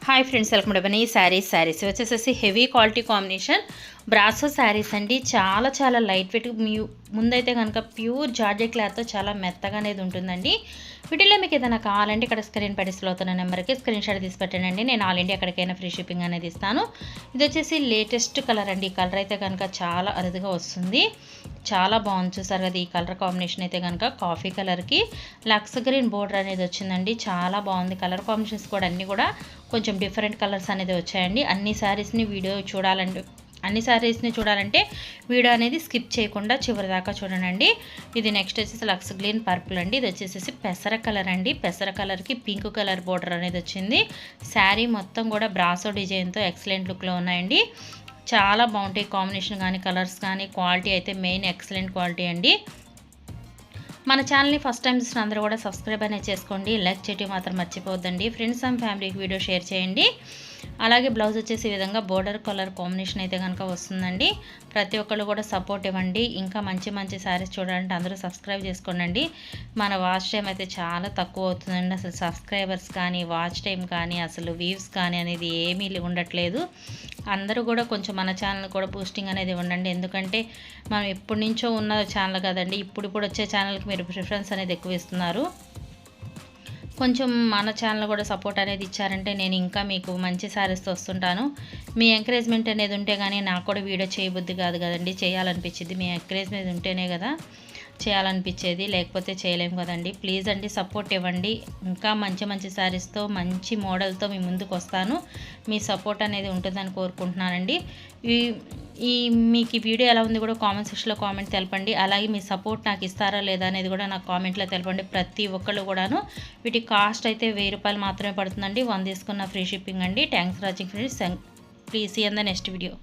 Hi friends welcome డబని శారీస్ శారీస్ వచ్చేసేసి heavy quality combination brasso saris అండి. చాలా చాలా లైట్ వెయిట్ మీ ముందైతే కనుక ప్యూర్ జార్జెట్ క్లాత్తో చాలా మెత్తగా అనేది ఉంటుందండి. వీటిలో మీకు ఏదైనా కావాలంటే ఇక్కడ స్క్రీన్ పడిస్లో అవుతున్న నెంబర్కి స్క్రీన్ షాట్ తీసి పెట్టండి. నేను ఆల్ ఇండియా ఎక్కడికైనా ఫ్రీ షిప్పింగ్ అనేది ఇస్తాను. ఇది వచ్చేసి లేటెస్ట్ కలర్ అండి. ఈ కలర్ అయితే కనుక చాలా అరుదుగా వస్తుంది. చాలా బాగుంది. చూసారు కదా ఈ కలర్ కాంబినేషన్ అయితే కనుక కాఫీ కలర్కి లక్స్ గ్రీన్ బోర్డర్ అనేది వచ్చిందండి. చాలా బాగుంది. కలర్ కాంబినేషన్స్ కూడా అన్నీ కూడా కొంచెం డిఫరెంట్ కలర్స్ అనేది వచ్చాయండి. అన్ని శారీస్ని వీడియో చూడాలంటే అన్ని శారీస్ని చూడాలంటే వీడియో అనేది స్కిప్ చేయకుండా చివరి దాకా చూడండి. ఇది నెక్స్ట్ వచ్చేసి లక్స్ గ్రీన్ పర్పుల్ అండి. ఇది వచ్చేసి పెసర కలర్ అండి. పెసర కలర్కి పింక్ కలర్ బోర్డర్ అనేది వచ్చింది. శారీ మొత్తం కూడా బ్రాసో డిజైన్తో ఎక్సలెంట్ లుక్లో ఉన్నాయండి. చాలా బాగుంటాయి కాంబినేషన్ కానీ కలర్స్ కానీ క్వాలిటీ అయితే మెయిన్ ఎక్సలెంట్ క్వాలిటీ అండి. మన ఛానల్ని ఫస్ట్ టైం చూసిన అందరూ కూడా సబ్స్క్రైబ్ అనేది చేసుకోండి. లైక్ చేయటం మాత్రం మర్చిపోవద్దండి. ఫ్రెండ్స్ అండ్ ఫ్యామిలీకి వీడియో షేర్ చేయండి. అలాగే బ్లౌజ్ వచ్చేసి ఈ విధంగా బోర్డర్ కలర్ కాంబినేషన్ అయితే కనుక వస్తుందండి. ప్రతి ఒక్కళ్ళు కూడా సపోర్ట్ ఇవ్వండి. ఇంకా మంచి మంచి శారీస్ చూడాలంటే అందరూ సబ్స్క్రైబ్ చేసుకోండి మన వాచ్ టైం అయితే చాలా తక్కువ అవుతుందండి. అసలు సబ్స్క్రైబర్స్ కానీ వాచ్ టైం కానీ అసలు వ్యూస్ కానీ అనేది ఏమీ ఉండట్లేదు. అందరూ కూడా కొంచెం మన ఛానల్ కూడా బూస్టింగ్ అనేది ఉండండి. ఎందుకంటే మనం ఎప్పటి నుంచో ఉన్న ఛానల్ కదండి. ఇప్పుడు ఇప్పుడు వచ్చే ఛానల్కి మీరు ప్రిఫరెన్స్ అనేది ఎక్కువ ఇస్తున్నారు. కొంచెం మన ఛానల్ కూడా సపోర్ట్ అనేది ఇచ్చారంటే నేను ఇంకా మీకు మంచి శారీస్తో వస్తుంటాను. మీ ఎంకరేజ్మెంట్ అనేది ఉంటే కానీ నాకు కూడా వీడియో చేయబుద్ధి కాదు కదండి. చేయాలనిపించింది. మీ ఎంకరేజ్మెంట్ ఉంటేనే కదా చేయాలనిపించేది. లేకపోతే చేయలేము కదండి. ప్లీజ్ అండి సపోర్ట్ ఇవ్వండి. ఇంకా మంచి మంచి శారీస్తో మంచి మోడల్తో మీ ముందుకు వస్తాను. మీ సపోర్ట్ అనేది ఉంటుందని కోరుకుంటున్నానండి. ఈ ఈ మీకు ఈ వీడియో ఎలా ఉంది కూడా కామెంట్ సెక్షన్లో కామెంట్ తెలపండి. అలాగే మీ సపోర్ట్ నాకు ఇస్తారా లేదా అనేది కూడా నాకు కామెంట్లో తెలపండి ప్రతి ఒక్కళ్ళు కూడాను. వీటి కాస్ట్ అయితే వెయ్యి రూపాయలు మాత్రమే పడుతుందండి. వన్ తీసుకున్న ఫ్రీ షిప్పింగ్ అండి. Thanks for watching friends please see on the next video